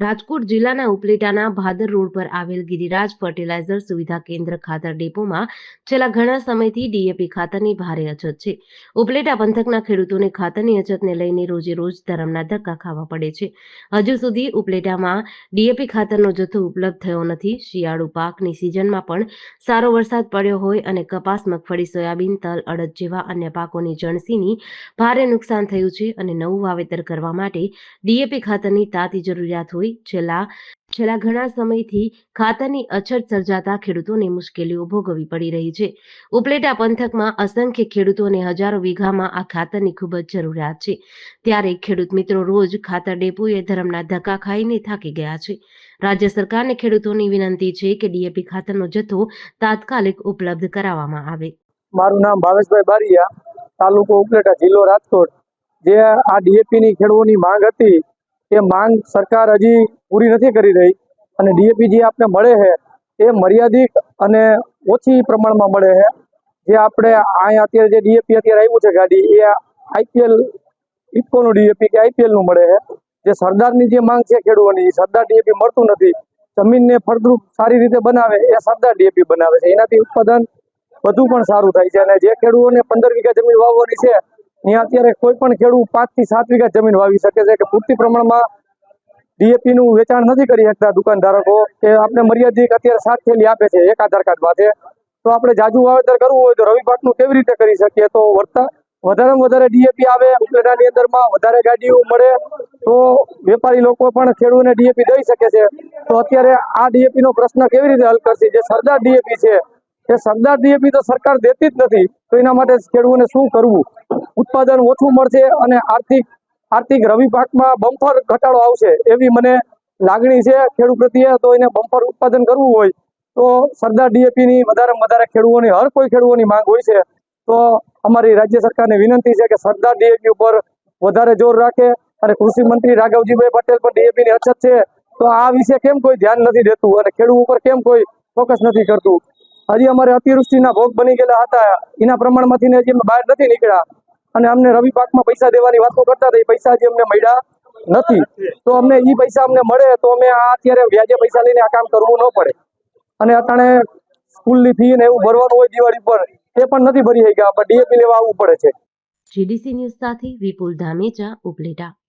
રાજકોટ જિલ્લાના ઉપલેટાના ભાદર રોડ પર આવેલ ગિરિરાજ ફર્ટિલાઇઝર સુવિધા કેન્દ્ર ખાતર ડેપોમાં છેલ્લા ઘણા સમયથી ડીએપી ખાતરની ભારે અછત છે. ઉપલેટા પંથકના ખેડૂતોને ખાતરની અછતને લઈને રોજે રોજ ધરમના ધક્કા ખાવા પડે છે. હજુ સુધી ઉપલેટામાં ડીએપી ખાતરનો જથ્થો ઉપલબ્ધ થયો નથી. શિયાળુ પાકની સિઝનમાં પણ સારો વરસાદ પડ્યો હોય અને કપાસ, મગફળી, સોયાબીન, તલ, અડદ જેવા અન્ય પાકોની જણસીની ભારે નુકસાન થયું છે અને નવું વાવેતર કરવા માટે ડીએપી ખાતરની તાતી જરૂરિયાત હોય છેલ્લા છેલ્લા ઘણા સમયથી ખાતરની અછત સર્જાતા ખેડૂતોને મુશ્કેલીઓ ભોગવવી પડી રહી છે. ઉપલેટા પંથકમાં અસંખ્ય ખેડૂતોને હજારો વીઘામાં આ ખાતરની ખૂબ જ જરૂરિયાત છે. ત્યારે ખેડૂત મિત્રો રોજ ખાતર ડેપોએ ધરમના ધક્કા ખાઈને થાકી ગયા છે. રાજ્ય સરકારને ખેડૂતોની વિનંતી છે કે ડીએપી ખાતરનો જથ્થો તાત્કાલિક ઉપલબ્ધ કરાવવામાં આવે. મારું નામ ભાવેશભાઈ બારિયા, તાલુકો ઉપલેટા જિલ્લો રાજકોટ. જે આ ડીએપી ની ખેડૂતોની માંગ હતી એ માંગ સરકાર હજી પૂરી નથી કરી રહી. અને ડીએપી જે આપણે મળે છે, એ મર્યાદિત અને ઓછી પ્રમાણમાં મળે છે. જે આપણે અહીંયા અત્યારે જે ડીએપી અત્યારે આવ્યું છે ગાડી, એ આઈપીએલ, ઇફકોનું ડીએપી કે આઈપીએલનું મળે છે. જે સરદારની જે માંગ છે ખેડૂતોની સરદાર ડીએપી મળતું નથી. જમીનને ફળદ્રુપ સારી રીતે બનાવે, એ સરદાર ડીએપી બનાવે છે. એનાથી ઉત્પાદન વધુ પણ સારું થાય છે. અને જે ખેડૂતોને પંદર વીઘા જમીન વાવવાની છે ત્યાં અત્યારે કોઈ પણ ખેડૂત પાંચથી સાત વીઘા જમીન વાવી શકે છે કે પૂરતી પ્રમાણમાં ડીએપી નું વેચાણ નથી કરી શકતા દુકાનદારકો કે આપણે મર્યાદિત અત્યારે સાત થેલી આપે છે એક આધાર કાર્ડ માટે તો આપણે જાજુ વાવેતર કરવું હોય તો રવિ પાકનું કેવી રીતે કરી શકીએ? તો વધારેમાં વધારે ડીએપી આવે, ઉપલેટાની અંદરમાં વધારે ગાડીઓ મળે, તો વેપારી લોકો પણ ખેડૂતને ડીએપી દઈ શકે છે. તો અત્યારે આ ડીએપી નો પ્રશ્ન કેવી રીતે હલ કરશે? જે સરદાર ડીએપી છે, એ સરદાર ડીએપી તો સરકાર દેતી જ નથી, તો એના માટે ખેડૂતોને શું કરવું? ઉત્પાદન ઓછું મળશે અને આર્થિક આર્થિક રવિ પાકમાં બમ્પર ઘટાડો આવશે એવી મને લાગણી છે ખેડૂત પ્રત્યે. તો એને બમ્પર ઉત્પાદન કરવું હોય તો સરદાર ડીએપીની વધારેમાં વધારે ખેડૂતોની, હર કોઈ ખેડૂતોની માંગ હોય છે. તો અમારી રાજ્ય સરકારને વિનંતી છે કે સરદાર ડીએપી ઉપર વધારે જોર રાખે. અને કૃષિ મંત્રી રાઘવજીભાઈ પટેલ પણ ડીએપી ની અછત છે. તો આ વિશે કેમ કોઈ ધ્યાન નથી દેતું અને ખેડૂત ઉપર કેમ કોઈ ફોકસ નથી કરતું? હજી અમારે અતિવૃષ્ટિના ભોગ બની ગયેલા હતા. એના પ્રમાણમાંથી હજી બહાર નથી નીકળ્યા. અને અમને રવિ પાકમાં પૈસા દેવાની વાતો કરતા હતા, એ પૈસા હજી અમને મળ્યા નથી. તો અમને એ પૈસા અમને મળે, તો અમે આ અત્યારે વ્યાજે પૈસા લઈને આ કામ કરવું ન પડે. અને અટાણે સ્કૂલની ફી ને એવું ભરવાનું હોય દિવાળી પર, એ પણ નથી ભરી શક્યા. પણ ડીએપી લેવા આવવું પડે છે. જીડીસી ન્યૂઝ સાથે વિપુલ ધામેચા, ઉપલેટા.